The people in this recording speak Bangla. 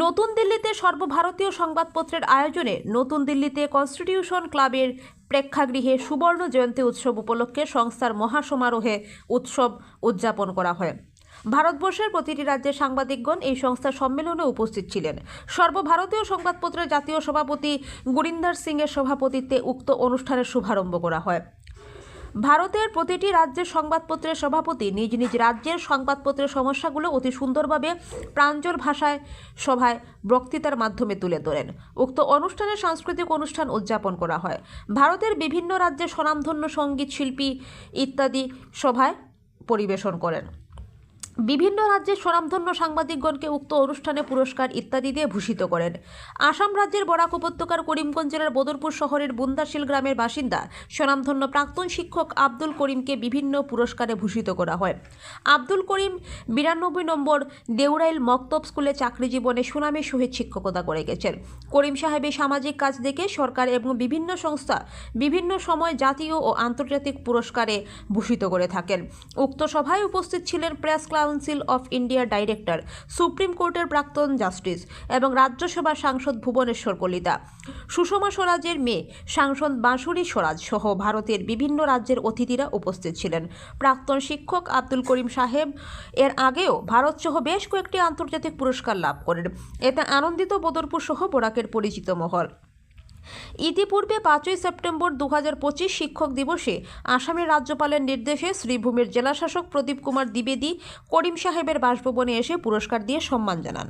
নতুন দিল্লিতে সর্বভারতীয় সংবাদপত্রের আয়োজনে নতুন দিল্লিতে কনস্টিটিউশন ক্লাবের প্রেক্ষাগৃহে সুবর্ণ জয়ন্তী উৎসব উপলক্ষে সংস্থার মহাসমারোহে উৎসব উদযাপন করা হয়। ভারতবর্ষের প্রতিটি রাজ্যের সাংবাদিকগণ এই সংস্থার সম্মেলনে উপস্থিত ছিলেন। সর্বভারতীয় সংবাদপত্রের জাতীয় সভাপতি গুরিন্দার সিংয়ের সভাপতিত্বে উক্ত অনুষ্ঠানের শুভারম্ভ করা হয়। ভারতের প্রতিটি রাজ্যের সংবাদপত্রের সভাপতি নিজ নিজ রাজ্যের সংবাদপত্রের সমস্যাগুলো অতি সুন্দরভাবে প্রাঞ্জল ভাষায় সভায় বক্তৃতার মাধ্যমে তুলে ধরেন। উক্ত অনুষ্ঠানে সাংস্কৃতিক অনুষ্ঠান উদযাপন করা হয়। ভারতের বিভিন্ন রাজ্যের স্বনামধন্য সংগীত শিল্পী ইত্যাদি সভায় পরিবেশন করেন। বিভিন্ন রাজ্যের স্বনামধন্য সাংবাদিকগণকে উক্ত অনুষ্ঠানে পুরস্কার ইত্যাদি দিয়ে ভূষিত করেন। আসাম রাজ্যের বরাক উপত্যকার করিমগঞ্জ জেলার বদরপুর শহরের বুন্দাশিল গ্রামের বাসিন্দা, স্বনামধন্য প্রাক্তন শিক্ষক আব্দুল করিমকে বিভিন্ন পুরস্কারে ভূষিত করা হয়। আব্দুল করিম বিরানব্বই নম্বর দেউরাইল মক্তব স্কুলে চাকরি জীবনে সুনামের সহিত শিক্ষকতা করে গেছেন। করিম সাহেবের সামাজিক কাজ দেখে সরকার এবং বিভিন্ন সংস্থা বিভিন্ন সময় জাতীয় ও আন্তর্জাতিক পুরস্কারে ভূষিত করে থাকেন। উক্ত সভায় উপস্থিত ছিলেন প্রেস কাউন্সিল অফ ইন্ডিয়ার ডাইরেক্টর সুপ্রিম কোর্টের প্রাক্তন জাস্টিস এবং রাজ্যসভার সাংসদ ভুবনেশ্বর কলিতা। সুষমা স্বরাজের মেয়ে সাংসদ বাঁশুরি স্বরাজ সহ ভারতের বিভিন্ন রাজ্যের অতিথিরা উপস্থিত ছিলেন। প্রাক্তন শিক্ষক আব্দুল করিম সাহেব এর আগেও ভারত সহ বেশ কয়েকটি আন্তর্জাতিক পুরস্কার লাভ করেন। এতে আনন্দিত বদরপুর সহ বোরাকের পরিচিত মহল। ইতিপূর্বে পাঁচই সেপ্টেম্বর দু হাজার পঁচিশ শিক্ষক দিবসে আসামের রাজ্যপালের নির্দেশে শ্রীভূমির জেলাশাসক প্রদীপ কুমার দ্বিবেদী করিম সাহেবের বাসভবনে এসে পুরস্কার দিয়ে সম্মান জানান।